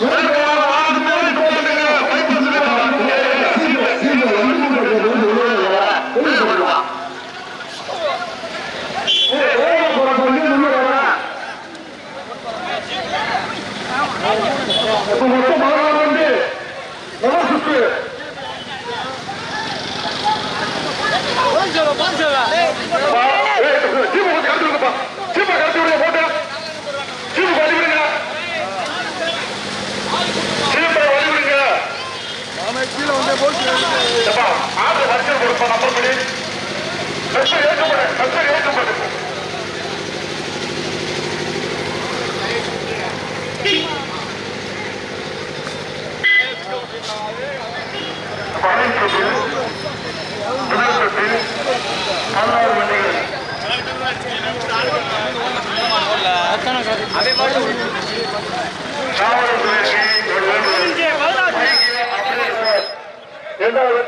Yeah. கீழே வந்து போட்டு ஆறு வர்க்கம் கொடுப்போம் நம்பர் படி கஷ்டம் ஏற்கப்பட கஷ்டம் ஏற்கப்படு அதே மாதிரி இரண்டாவது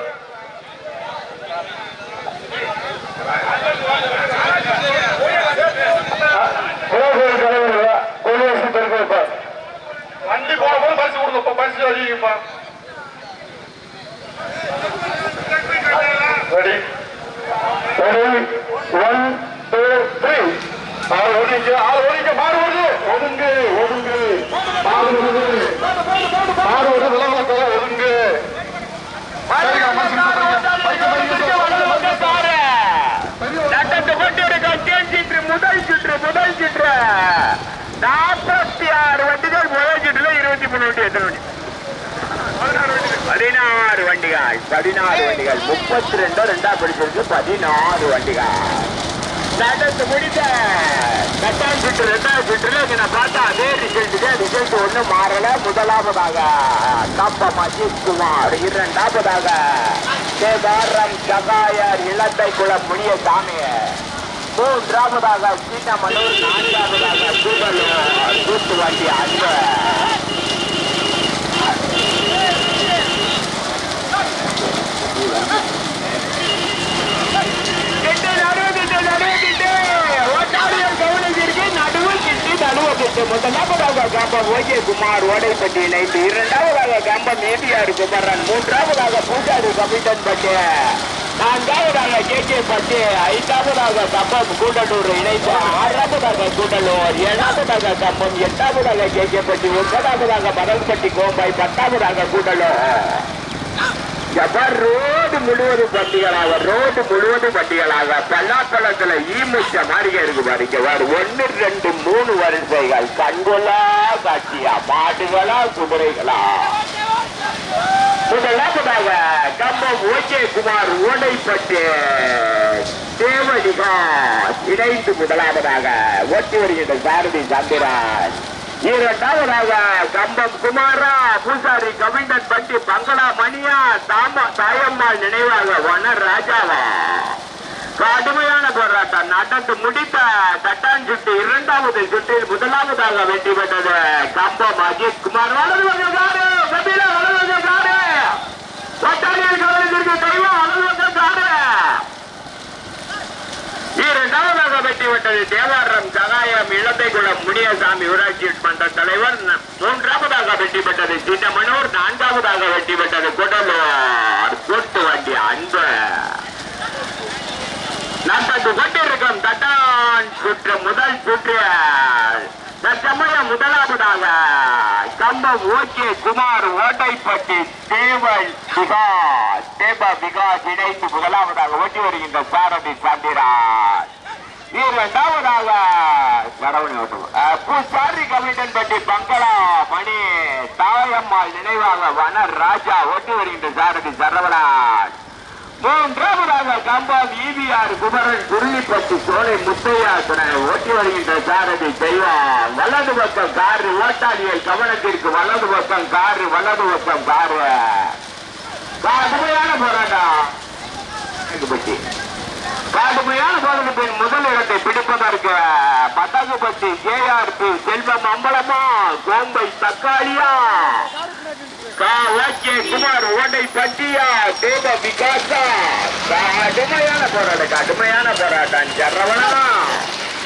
குலசேகர் தலைவர் குடியரசு பெருமைப்பா வண்டி போகும்போது பரிசு கொடுங்கப்பா பரிசு அதிகப்பா ready ready one two three ஆள் ஒதுங்க ஆள் ஒதுங்க மாடு வருது ஒதுங்கு ஒதுங்கு மாடு வருது மாடு வருது விளம்பரத்தில் ஒதுங்கு நடந்து கொண்டிருக்க தேன் சுற்று முதல் சுற்று முதல் சுற்று நாற்பத்தி ஆறு வண்டிகள் முதல் சுற்றுல இருபத்தி மூணு வண்டி எத்தனை வண்டி பதினாறு வண்டிகள் பதினாறு வண்டிகள். முப்பத்தி ரெண்டு ரெண்டா பிடிச்சிருக்கு பதினாறு வண்டிகள். நடந்து முடிந்த எட்டாம் சுற்று ரெண்டாவது சுற்றுல நான் பார்த்தா அதே ரிசல்ட் தான். ரிசல்ட் ஒன்றும் மாறல. முதலாவதாக கப்பம் அஜித் குமார் இரண்டாவதாக தேவாரம் சகாயர் இலத்தை குளம் முனிய சாமி மூன்றாவதாக சீனமனூர் நான்காவதாக சூழலூர் கூட்டுவாட்டி அன்பு. கிட்டு நடுவு முதலாவதாக கம்பம் ஓகே குமார் ஓடைப்பட்டி இணைந்து இரண்டாவதாக கம்பம் ஏடிஆர் குமரன் மூன்றாவதாக பூஜாரி கமிட்டன் பட்டு நான்காவதாக கே கே பட்டு ஐந்தாவதாக கம்பம் கூட்டலூர் இணைந்து ஆறாவதாக கூட்டலூர் ஏழாவதாக கம்பம் எட்டாவதாக கே கே பட்டி ஒன்பதாவதாக மணல்பட்டி கோம்பை பத்தாவதாக கூட்டலூர் எவர் ரோடு முழுவதும் பட்டிகளாக ரோடு முழுவதும் பட்டிகளாக பல்லாப்பழத்துல ஈமுச்ச மாதிரி இருக்கு பாருங்க வேறு ஒன்னு ரெண்டு மூணு வரிசைகள். கண்கொள்ளா காட்சியா மாடுகளா குதிரைகளா? முதலாவதாக கம்பம் ஓகே குமார் ஓடைப்பட்டு தேவடிகா இணைந்து முதலாவதாக ஓட்டி வருகின்ற சாரதி சந்திரன். இரண்டாவதாக கம்பம் குமாரா பூசாரி கவிஞன் பட்டி பங்களா மணியா தாம தாயம்மாள் நினைவாக வன ராஜாவா? கடுமையான போராட்டம் நடந்து முடித்த தட்டான் சுட்டு இரண்டாவது சுற்றில் முதலாவதாக வெற்றி பெற்றது கம்பம் அஜித் குமார். வலது வந்த கபீரா வலது வந்த காடு. ஒட்டாளியர் தெய்வம் வலது இரண்டாவதாக வெற்றி தேவாரம் சகாயம் இளந்தைக்குளம் முனியசாமி ஊராட்சி மன்ற தலைவர். மூன்றாவது மூன்றாவதாக வெற்றி பெற்றது சின்னமனூர் நான்காவதாக வெற்றி பெற்றது குடலூர். கூட்டு வண்டி அன்பு. நடந்து கொண்டிருக்கும் தட்டான் சுற்று முதல் சுற்று. தற்சமயம் முதலாவதாக கம்பம் ஓகே குமார் ஓட்டைப்பட்டி தேவல் விகாஸ் தேபா விகாஸ் இணைத்து முதலாவதாக ஓட்டி வருகின்ற சாரதி சந்திரா இரண்டாவதாக சரவணி ஓட்டுவோம் பூசாரி கமிட்டன் பட்டி பங்களா மணி தாயம்மாள் நினைவாக வன ராஜா ஓட்டி வருகின்ற சாரதி சரவணன். மூன்றாவதாக கம்பா ஈவிஆர் குமரன் குருளிப்பட்டி சோலை முத்தையா துணை ஓட்டி வருகின்ற சாரதி தெய்வம் வலது பக்கம் காரு ஓட்டாளியல் கவனத்திற்கு வலது பக்கம் காரு வலது பக்கம் காரு. கடுமையான போராட்டம். காட்டுமையான சோதனத்தின் முதல் இடத்தை பிடிப்பதற்கு பத்தி கேஆர்பி செல்வம் அம்பலமா? கோம்பை தக்காளியா? ஓகே குமார் ஓட்டை பட்டியா? தேவ விகாசா? கடுமையான போராட்டம் கடுமையான போராட்டம். சரவணா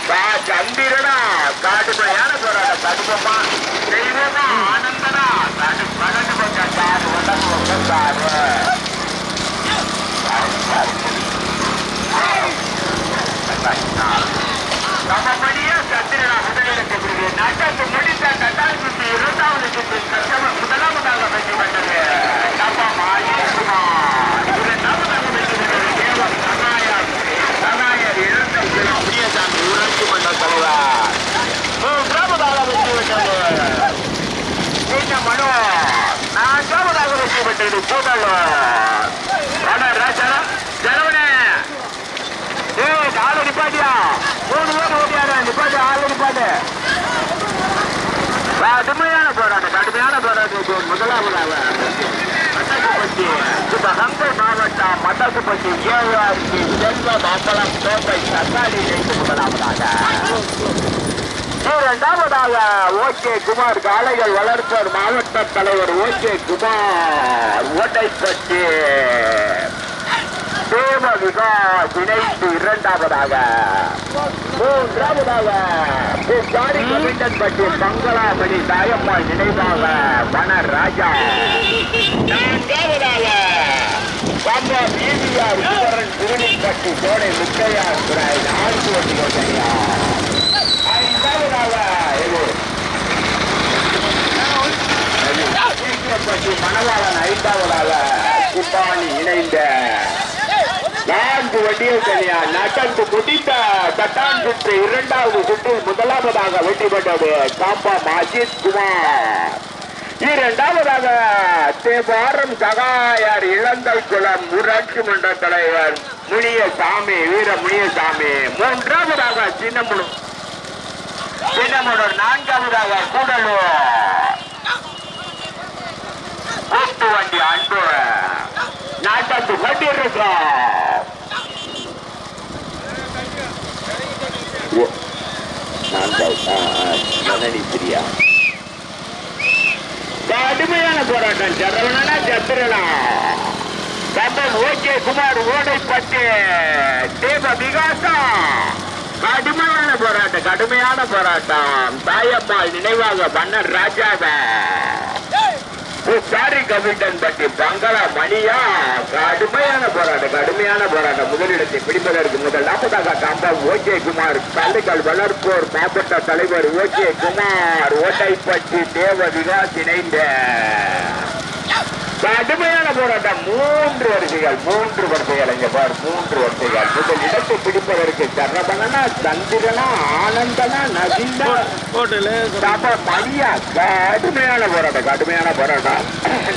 கா சந்திரனா? கடுமையான போராட்டம். கடுப்பமா தெய்வமா கூடலூர் அட ராஜா ஜனவனே. ஏய் ஆளு நிப்பாட்டியா? மூணு பேர் ஓட்டியாரு நிப்பாட்டு ஆளு நிப்பாட்டு. கடுமையான போராட்டம் கடுமையான போராட்டம் இது முதலாவதாக மட்டக்குப்பட்டி சிவகங்கை மாவட்டம் மட்டக்குப்பட்டி ஏஆர்சி செல்வ மாம்பழம் தோப்பை தக்காளி இணைந்து முதலாவதாக. இரண்டாவதாக ஓகே குமார் காலைகள் வளர்ப்போர் மாவட்ட தலைவர் ஓகே குமார். ஓட்டைப்பட்டி தேவ விகாஸ் இணைந்து இரண்டாவதாக. மூன்றாவதாக பட்டி கவிண்டன்பட்டி பங்களாமணி தாயம்மாள் நினைவாக வன ராஜா நான்காவதாக பம்பா பிபிஆர் குமரன் திருநெல்வேலி சோலை முத்தையார் நான்கு வண்டி யோசனையா ஐந்தாவதாக இது சீக்கிரப்பட்டி மணவாளன் ஐந்தாவதாக குப்பாணி இணைந்த நான்கு வண்டியை தனியா நட்டந்து முடித்த தட்டான் சுற்று இரண்டாவது சுற்றில் முதலாவதாக வெற்றி பெற்றது காப்பா அஜித் குமார். இரண்டாவதாக தேவாரம் சகாயார் இளந்தல் குளம் ஊராட்சி மன்ற தலைவர் முனியசாமி. வீர முனியசாமி மூன்றாவதாக சின்னமுழு சின்னமுழூர் நான்காவதாக கூடலூர் கூட்டு வண்டி அன்பு. நாட்டத்து கொண்டிருக்கோம் பிரியா. கடுமையான போராட்டம் சரவணனா சத்திரனா கம்பன் ஓகே குமார் ஓடைப்பட்டு தேவ விகாசம் கடுமையான போராட்டம் கடுமையான போராட்டம். தாயம்மாள் நினைவாக மன்னர் ராஜாவ. சாரி பற்றி பட்டி பங்களா மணியா? கடுமையான போராட்டம் கடுமையான போராட்டம். முதலிடத்தை பிடிப்பதற்கு முதல் நாற்பதாக கம்பம் ஓகே குமார் பள்ளிகள் வளர்ப்போர் மாவட்ட தலைவர் ஓகே குமார் ஓட்டைப்பட்டி தேவ விகாஸ் இணைந்த கடுமையான போராட்டம். மூன்று வரிசைகள் மூன்று வரிசைகள் இங்க பார் மூன்று வரிசைகள். முதல் இடத்தை பிடிப்பதற்கு சரவணனா சந்திரனா ஆனந்தனா நவீனா. மணியா கடுமையான போராட்டம் கடுமையான போராட்டம்.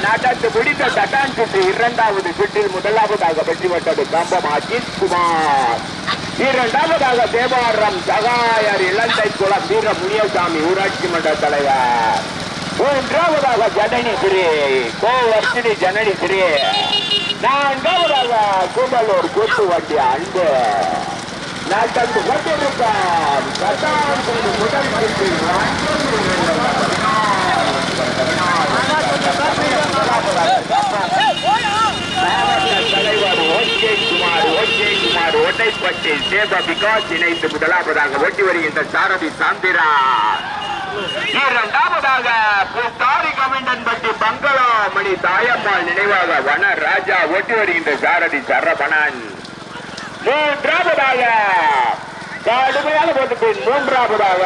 நாட்டாத்து பிடித்த தட்டான் சுற்று இரண்டாவது சுற்றில் முதலாவதாக வெற்றி பெற்றது கம்பம் அஜித் குமார். இரண்டாவதாக தேவாரம் சகாயர் இளந்தை குளம் வீர முனியசாமி ஊராட்சி மன்ற தலைவர். மூன்றாவதாக ஜனனி சிறி கோவர்த்தினி ஜனனி சிறி நான்காவதாக கூடலூர் கூட்டு வண்டி அன்பு நாட்டத்து கொண்டிருக்கான் கட்டான் முதல் தலைவர் ஓகே குமார் ஓகே குமார் ஓட்டைப்பட்டி சேப விகாஸ் இணைந்து முதலாவதாக ஓட்டி வருகின்ற சாரதி சாந்திரா. இரண்டாவதாக பூத்தாரி கவிண்டன்பட்டி பங்களா மணி தாயம்மாள் நினைவாக வன ராஜா ஓட்டி வருகின்ற சாரதி சரவணன். மூன்றாவதாக கடுமையான போட்டு மூன்றாவதாக?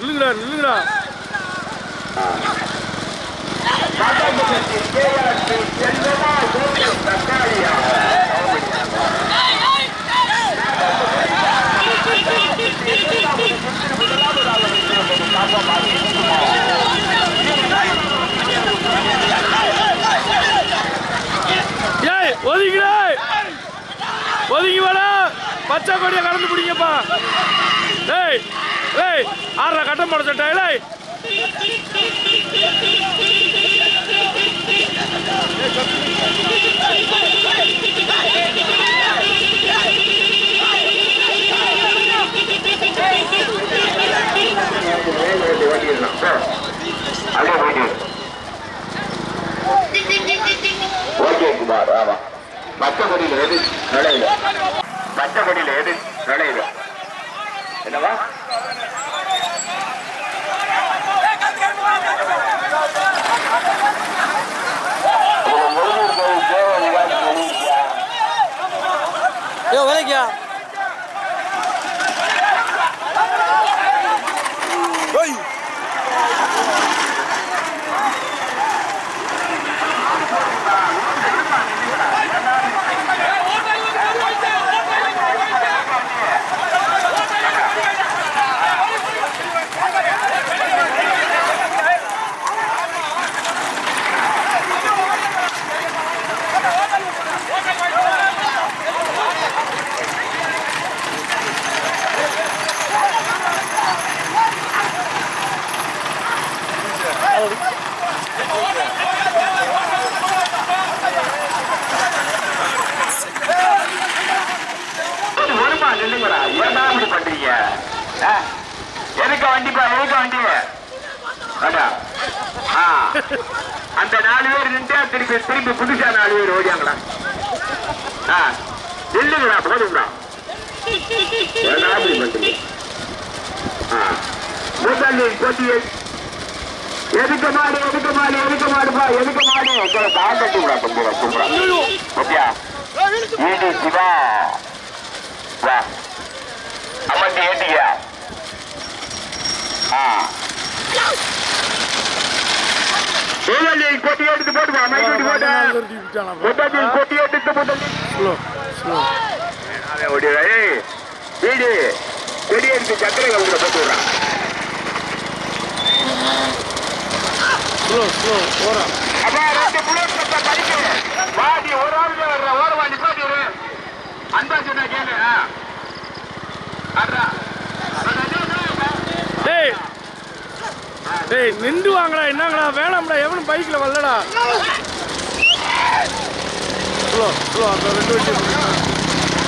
நில்லுங்கடா செல்வமா தக்காளியா ஏய் ஒதுங்கிடே. ஒதுங்கி வாடா. பச்சை கொடியை கடந்து பிடிங்கப்பா. டேய் டேய் ஆறரை கட்டம் போட சொல்லிட்டா டேய் குமார் ஆமா மற்றபடியில் எது நடையில மற்றபடியில் எது நடையில என்னவா இதுல முருகர் கோயில் தேவை விழாக்கு வெளியிட்டியா? ஏ வலைக்கியா ஓய் வருமா நில்லுங்கடா ஏன்டா இப்படி பண்றீங்க ஆ? எதுக்கு வண்டிப்பா எதுக்கு வண்டி அடா. ஆ. அந்த நாலு பேர் நின்று திருப்பி திருப்பி புதுசா நாலு பேர் ஓடியாங்கடா ஆ. நில்லுங்கடா போதுங்கடா. முதலில் போட்டியை எதுக்கு மாடு எதுக்கு மாடு எதுக்கு மாடுப்பா எதுக்கு மாடு? ஈடு சிவா. வா. அம்மன் ஏட்டியா ஆ. முதலில் கொட்டி எடுத்து போட்டு வா மைக் எடுத்து போட்டு. முதலில் கொட்டி எடுத்து முதலில் ஸ்லோ ஸ்லோ. அவன் ஓடிடுறா ஏய் வீடு. கொடி எடுத்து சக்கரை கவுண்டரை போட்டு விடுறான் ஸ்லோ ஸ்லோ போறா அப்பா ரெண்டு புல்லட் பத்தா பறிக்கு வாடி ஒரு ஆள் வர்ற ஓர வாடி போட்டிரு அன்பா சொன்னா கேளு ஆ. அட்ரா. டேய் டேய் நின்று வாங்கடா என்னங்கடா வேணாம்டா எவனும் பைக்கில் வரலடா. ஸ்லோ ஸ்லோ அந்த ரெண்டு வண்டி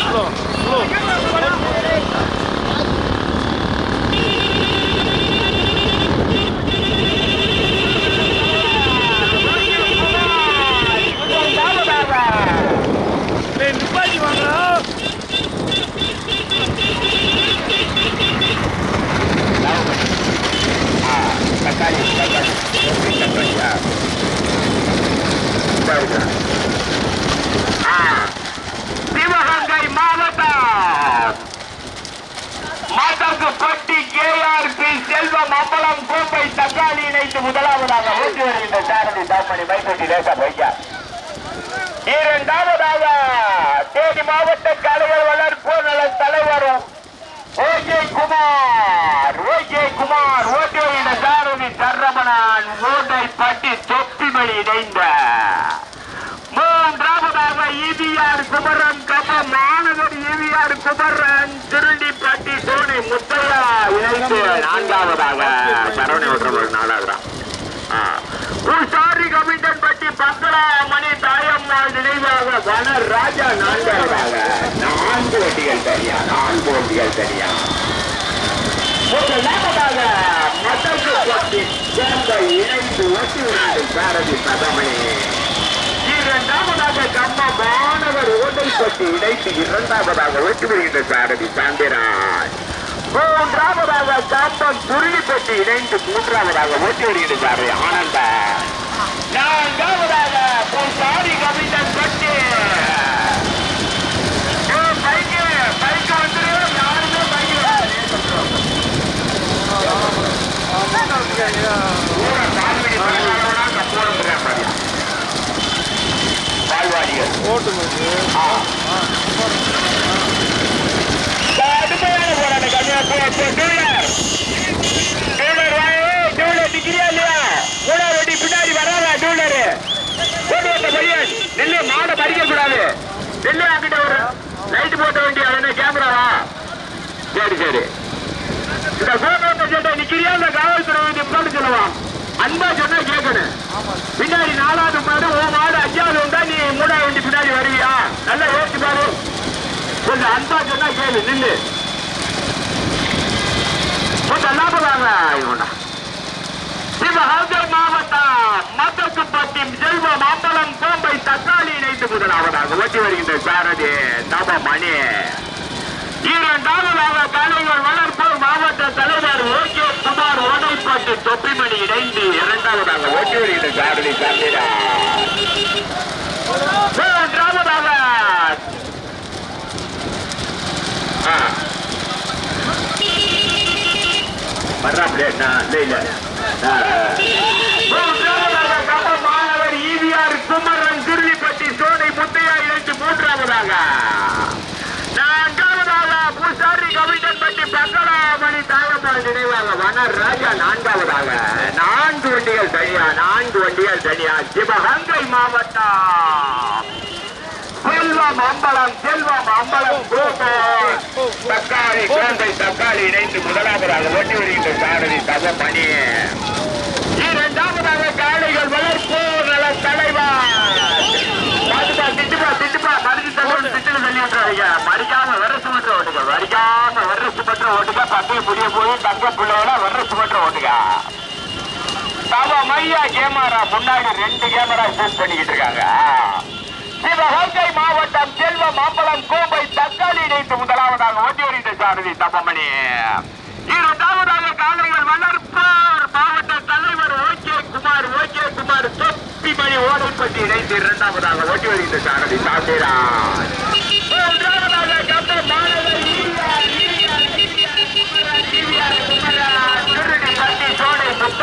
ஸ்லோ ஸ்லோ டேய் நிப்பாட்டி வாங்கடா தக்காளி தக்காளி தக்காளியா சிவகங்கை மாவட்டம் மாதகுப்பட்டி கேஆர்பி செல்வம் அம்பலம் கோப்பை தக்காளி இணைத்து முதலாவதாக ஓட்டி வருகின்ற சாரதி தாமணி மைக்கோட்டி லேசா பையா இரண்டாவதாக தேனி மாவட்ட கலைகள் வளர்ப்பு நல தலைவரும் OK Kumar OK Kumar OK Dharani Sarathi Saravanan Ottaipatti Thoppimani இணைந்த. மூன்றாவதாக ஈவிஆர் குமரன் கம மாணவர் ஈவிஆர் குமரன் திருண்டிப்பட்டி சோனி முத்தையா இணைந்து. நான்காவதாக சரவணி ஒன்றவர் நாலாகிறான் உஷாரி கமிட்டன் பட்டி பங்களா மணி தாயம்மா நினைவாக வன ராஜா நான்காவதாக. நான்கு வட்டிகள் தனியா நான்கு வட்டிகள் தனியா. முதலாவதாக மதகு பட்டி சேர்ந்த இணைந்து ஒட்டி விடாது பாரதி பதமணி இரண்டாவதாக கம்ம மாணவர் பற்றி இணைத்து இரண்டாவதாக வெற்றி வருகின்ற சாரதி சாந்திராஜ். மூன்றாவதாக கம்பம் துருளிப்பட்டி இணைந்து மூன்றாவதாக ஓட்டி வருகின்ற சாரதி ஆனந்த. நான்காவதாக சாரி கவிதன் பட்டி. பைக்கு பைக்கு வந்துரு யாருமே பைக்கு பால்வாடிகள் ஓட்டுங்க கடுமையான போராட்டம் கடுமையான போராட்டம் டூலர் டூலர் வாங்க டூலர் டிகிரியா இல்லையா மூணாவது வண்டி பின்னாடி வராதா டூலர் போட்டு வந்த பையன் நெல்லு மாடை பறிக்க கூடாது நெல்லு அங்கிட்ட ஒரு லைட் போட்ட வேண்டிய அது என்ன கேமராவா சரி சரி. இந்த கோபத்தை கேட்ட நிக்கிறியா இந்த காவல்துறை நிப்பாட்டு சொல்லுவான். அன்பா சொன்னா கேட்கணும் பின்னாடி நாலாவது மாடு ஓ மாடு அஞ்சாவது உண்டா நீ மூணாவது வண்டி பின்னாடி வருவியா? நல்லா யோசிச்சு பாரு. கொஞ்சம் அன்பா சொன்னா கேளு நில்லு. கொஞ்சம் லாபதாங்க இவனா. சிவகங்கை மாவட்டம் மதக்குப்பட்டி செல்வம் மாம்பழம் கோம்பை தக்காளி இணைத்து முதலாவதாக ஓட்டி வருகின்ற சாரதி தப மணி இரண்டாவதாக கலைஞர் வளர்ப்பூர் மாவட்ட தலைவர் ஓகே குமார் ஓடைப்பட்டு தொப்பிமணி இணைந்து இரண்டாவதாக ஓட்டி வருகின்ற சாரதி சந்திரா மூன்றாவதாக ஆ. வர்றாப்லே நான் இல்லை இல்லை ஆ, ஆ. மூன்றாவதாக ஆனால் ராஜா நான்காவதாக. நான்கு வண்டிகள் தனியா நான்கு வண்டிகள் தனியா. சிவகங்கை மாவட்டம். செல்வம் அம்பலம் செல்வம் அம்பலம் தக்காளி குழந்தை தக்காளி இணைந்து முதலாவதாக ஓட்டி வருகின்ற சாரதி தவமணி இரண்டாவதாக காளைகள் வளர்ப்பு நல தலைவர். பாத்துப்பா, திட்டுப்பா, திட்டுப்பா, மறுத்து தகவல் மறிக்காம வர மட்டும் ஓட்டுங்க. மறிக்காம வர மட்டும் ஓட்டுக்க பக்கைய புடிய போய் தங்க பிள்ளையோட வெரசு மட்டும் ஓட்டுங்க. தவ மையா கேமரா முன்னாடி ரெண்டு கேமரா செட் பண்ணிக்கிட்டு இருக்காங்க. சிவகங்கை மாவட்டம் செல்வ மாம்பழம் கோம்பை தக்காளி இணைத்து முதலாவதாக ஓட்டி வருகின்ற சாரதி தப்பமணி. இரண்டாவதாக காலைகள் வளர்ப்பார் மாவட்ட தலைவர் ஓகே குமார் ஓகே குமார் தொப்பி மணி ஓடைப்பட்டி இணைத்து இரண்டாவதாக ஓட்டி வருகின்ற சாரதி சாந்திராஜ்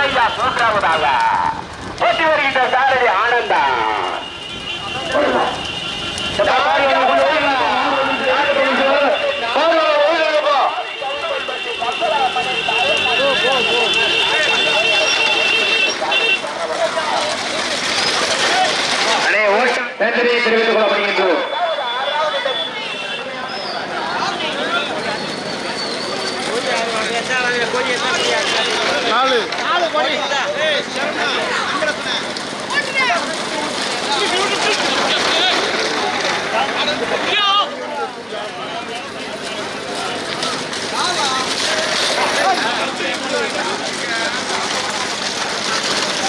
முத்தையா மூன்றாவதாக ஓட்டி வருகின்ற சாரதி ஆனந்தா தெரிவித்துக் கொள்ளப்படுகின்றோம். நாலு. 可以